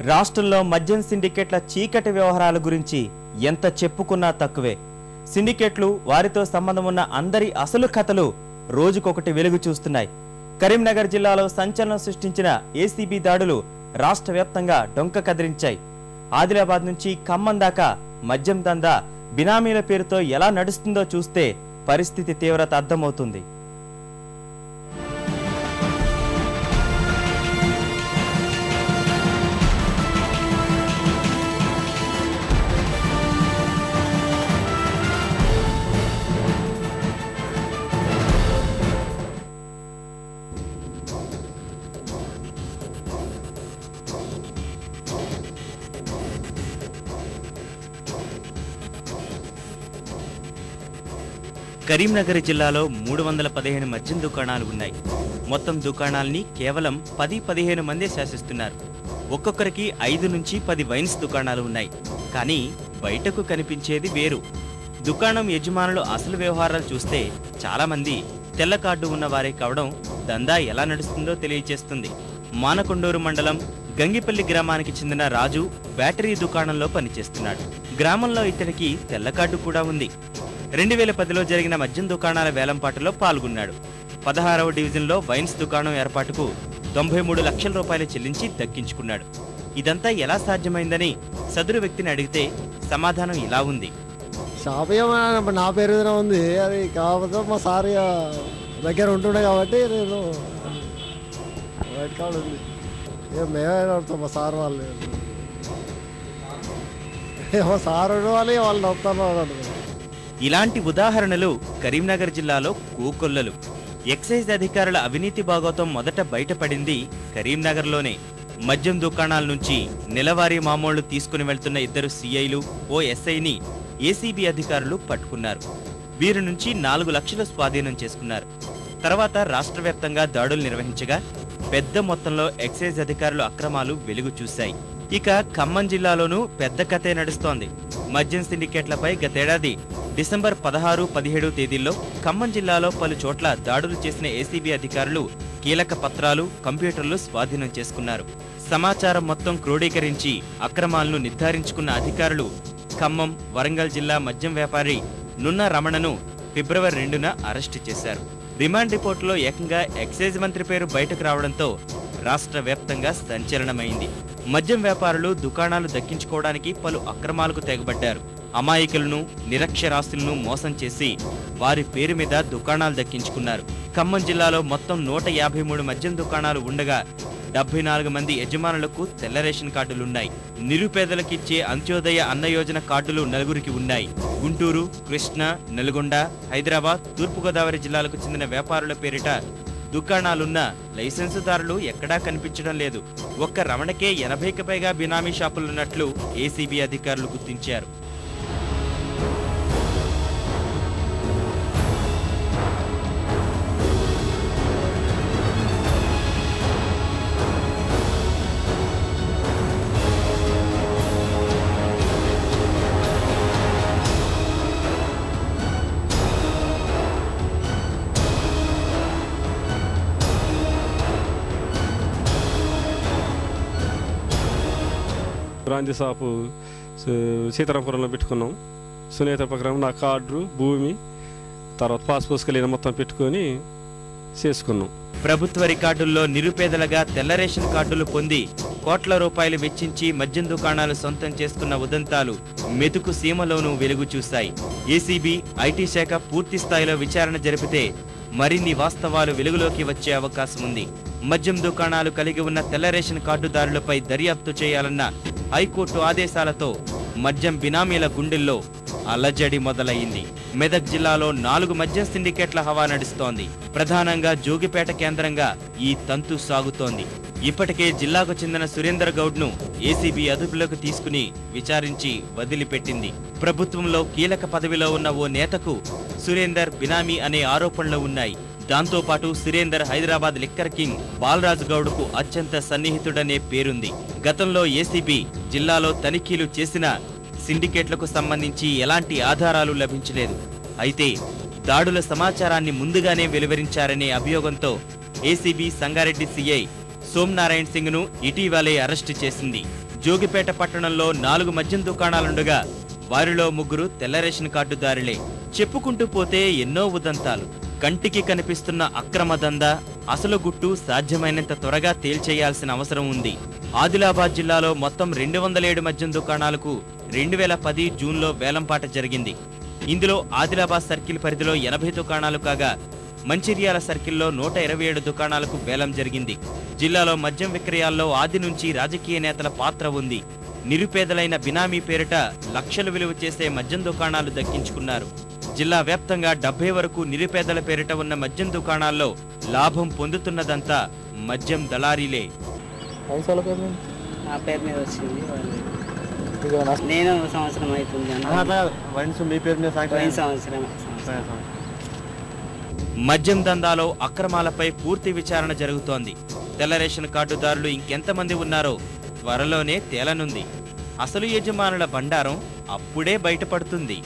రాష్ట్రంలో మద్యం సిండికేట్ల చీకటి వ్యవహారాల గురించి ఎంత చెప్పుకున్నా తక్కువే. సిండికేట్లు వారితో సంబంధం ఉన్న అందరి అసలు కథలు రోజుకొకటి వెలుగు చూస్తున్నాయి. కరీంనగర్ జిల్లాలో సంచలనం సృష్టించిన ఏసీబీ దాడులు రాష్ట్ర వ్యాప్తంగా డొంక కదిలించాయి. ఆదిలాబాద్ నుంచి ఖమ్మం దాకా మద్యం దందా బినామీల పేరుతో ఎలా నడుస్తుందో చూస్తే పరిస్థితి తీవ్రత అర్థమవుతుంది. కరీంనగర్ జిల్లాలో మూడు వందల పదిహేను మద్యం దుకాణాలు ఉన్నాయి. మొత్తం దుకాణాల్ని కేవలం పది పదిహేను మందే శాసిస్తున్నారు. ఒక్కొక్కరికి ఐదు నుంచి పది వైన్స్ దుకాణాలు ఉన్నాయి. కానీ బయటకు కనిపించేది వేరు. దుకాణం యజమానులు అసలు వ్యవహారాలు చూస్తే చాలామంది తెల్ల కార్డు ఉన్నవారే కావడం దందా ఎలా నడుస్తుందో తెలియజేస్తుంది మానకొండూరు మండలం గంగిపల్లి గ్రామానికి చెందిన రాజు బ్యాటరీ దుకాణంలో పనిచేస్తున్నాడు. గ్రామంలో ఇతనికి తెల్ల కార్డు కూడా ఉంది. రెండు వేల పదిలో జరిగిన మద్యం దుకాణాల వేలంపాటలో పాల్గొన్నాడు. పదహారవ డివిజన్లో వైన్స్ దుకాణం ఏర్పాటుకు తొంభై మూడు లక్షల రూపాయలు చెల్లించి దక్కించుకున్నాడు. ఇదంతా ఎలా సాధ్యమైందని సదురు వ్యక్తిని అడిగితే సమాధానం ఇలా ఉంది. షాప్ నా పేరు ఉంది అది కాకపోతే మా సార్ దగ్గర ఉంటుండే కాబట్టి నేను వైట్ కార్డ్ ఉంది. మేమే నడుపుతాం మా సార్ వాళ్ళు. మా సార్ వాళ్ళు వాళ్ళు నడుపుతాను అంటున్నారు ఇలాంటి ఉదాహరణలు కరీంనగర్ జిల్లాలో కూకొల్లలు. ఎక్సైజ్ అధికారుల అవినీతి భాగోతం మొదట బయటపడింది కరీంనగర్లోనే. మద్యం దుకాణాల నుంచి నెలవారీ మామూళ్ళు తీసుకుని వెళ్తున్న ఇద్దరు సీఐలు ఓ ఎస్ఐని ఏసీబీ అధికారులు పట్టుకున్నారు. వీరి నుంచి నాలుగు లక్షలు స్వాధీనం చేసుకున్నారు. తర్వాత రాష్ట్ర వ్యాప్తంగా దాడులు నిర్వహించగా పెద్ద మొత్తంలో ఎక్సైజ్ అధికారులు అక్రమాలు వెలుగు చూశాయి. ఇక ఖమ్మం జిల్లాలోనూ పెద్ద కథే నడుస్తోంది. మద్యం సిండికేట్లపై గతేడాది డిసెంబర్ పదహారు పదిహేడు తేదీల్లో ఖమ్మం జిల్లాలో పలు చోట్ల దాడులు చేసిన ఏసీబీ అధికారులు కీలక పత్రాలు కంప్యూటర్లు స్వాధీనం చేసుకున్నారు. సమాచారం మొత్తం క్రోడీకరించి అక్రమాలను నిర్ధారించుకున్న అధికారులు ఖమ్మం వరంగల్ జిల్లా మద్యం వ్యాపారి నున్న రమణను ఫిబ్రవరి రెండున అరెస్టు చేశారు. రిమాండ్ రిపోర్టులో ఏకంగా ఎక్సైజ్ మంత్రి పేరు బయటకు రావడంతో రాష్ట్ర వ్యాప్తంగా సంచలనమైంది. మద్యం వ్యాపారులు దుకాణాలు దక్కించుకోవడానికి పలు అక్రమాలకు తెగబడ్డారు. అమాయకులను నిరక్షరాస్యులను మోసం చేసి వారి పేరు మీద దుకాణాలు దక్కించుకున్నారు. ఖమ్మం జిల్లాలో మొత్తం నూట యాభై మూడు మద్యం దుకాణాలు ఉండగా డెబ్బై నాలుగు మంది యజమానులకు తెల్ల రేషన్ కార్డులున్నాయి. నిరుపేదలకిచ్చే అంత్యోదయ అన్న యోజన కార్డులు నలుగురికి ఉన్నాయి. గుంటూరు కృష్ణా నల్గొండ హైదరాబాద్ తూర్పుగోదావరి జిల్లాలకు చెందిన వ్యాపారుల పేరిట దుకాణాలున్న లైసెన్సుదారులు ఎక్కడా కనిపించడం లేదు. ఒక్క రమణకే ఎనభైకి పైగా బినామీ షాపులున్నట్లు ఏసీబీ అధికారులు గుర్తించారు. బ్రాంతి షాపు సీతారాంపురంలో పెట్టుకున్నాం. సునీత ప్రకారం నా కార్డు భూమి తర్వాత పాస్పోర్ట్స్ కలిగిన మొత్తం పెట్టుకొని చేసుకున్నాం. ప్రభుత్వ రికార్డుల్లో నిరుపేదలుగా తెల్ల రేషన్ కార్డులు పొంది కోట్ల రూపాయలు వెచ్చించి మద్యం దుకాణాలు సొంతం చేసుకున్న ఉదంతాలు మెతుకు సీమలోనూ వెలుగు చూశాయి. ఏసీబీ ఐటీ శాఖ పూర్తి స్థాయిలో విచారణ జరిపితే మరిన్ని వాస్తవాలు వెలుగులోకి వచ్చే అవకాశం ఉంది మద్యం దుకాణాలు కలిగి ఉన్న తెల్ల రేషన్ కార్డుదారులపై దర్యాప్తు చేయాలన్న హైకోర్టు ఆదేశాలతో మద్యం బినామీల గుండెల్లో అలజడి మొదలయ్యింది. మెదక్ జిల్లాలో నాలుగు మద్యం సిండికేట్ల హవా నడుస్తోంది. ప్రధానంగా జోగిపేట కేంద్రంగా ఈ తంతు సాగుతోంది. ఇప్పటికే జిల్లాకు చెందిన సురేందర్ గౌడ్ను ఏసీబీ అదుపులోకి తీసుకుని విచారించి వదిలిపెట్టింది. ప్రభుత్వంలో కీలక పదవిలో ఉన్న ఓ నేతకు సురేందర్ బినామీ అనే ఆరోపణలు ఉన్నాయి. దాంతో పాటు సురేందర్ హైదరాబాద్ లిక్కర్ కింగ్ బాలరాజు గౌడ్కు అత్యంత సన్నిహితుడనే పేరుంది. గతంలో ఏసీబీ జిల్లాలో తనిఖీలు చేసిన సిండికేట్లకు సంబంధించి ఎలాంటి ఆధారాలు లభించలేదు. అయితే దాడుల సమాచారాన్ని ముందుగానే వెలువరించారనే అభియోగంతో ఏసీబీ సంగారెడ్డి సీఐ సోమనారాయణ్ సింగ్ను ఇటీవలే అరెస్టు చేసింది. జోగిపేట పట్టణంలో నాలుగు మద్యం దుకాణాలుండగా వారిలో ముగ్గురు తెల్ల రేషన్ కార్డుదారులే చెప్పుకుంటూ పోతే ఎన్నో ఉదంతాలు. కంటికి కనిపిస్తున్న అక్రమ దందా అసలు గుట్టు సాధ్యమైనంత త్వరగా తేల్చేయాల్సిన అవసరం ఉంది. ఆదిలాబాద్ జిల్లాలో మొత్తం రెండు వందల ఏడు మద్యం దుకాణాలకు రెండు వేల పది జూన్లో వేలంపాట జరిగింది. ఇందులో ఆదిలాబాద్ సర్కిల్ పరిధిలో ఎనభై దుకాణాలు కాగా మంచిర్యాల సర్కిల్లో నూట ఇరవై ఏడు దుకాణాలకు వేలం జరిగింది. జిల్లాలో మద్యం విక్రయాల్లో ఆది నుంచి రాజకీయ నేతల పాత్ర ఉంది. నిరుపేదలైన బినామీ పేరిట లక్షలు విలువ చేసే మద్యం దుకాణాలు దక్కించుకున్నారు. జిల్లా వ్యాప్తంగా డెబ్బై వరకు నిరుపేదల పేరిట ఉన్న మద్యం దుకాణాల్లో లాభం పొందుతున్నదంతా మద్యం దళారీలే? నా పేరు మీద వచ్చింది? నేను సంవత్సరం అవుతుంది సంవత్సరం. మద్యం దందాలో అక్రమాలపై పూర్తి విచారణ జరుగుతోంది. తెల్ల రేషన్ కార్డుదారులు ఇంకెంతమంది ఉన్నారో త్వరలోనే తేలనుంది. అసలు యజమానుల బండారం అప్పుడే బయటపడుతుంది.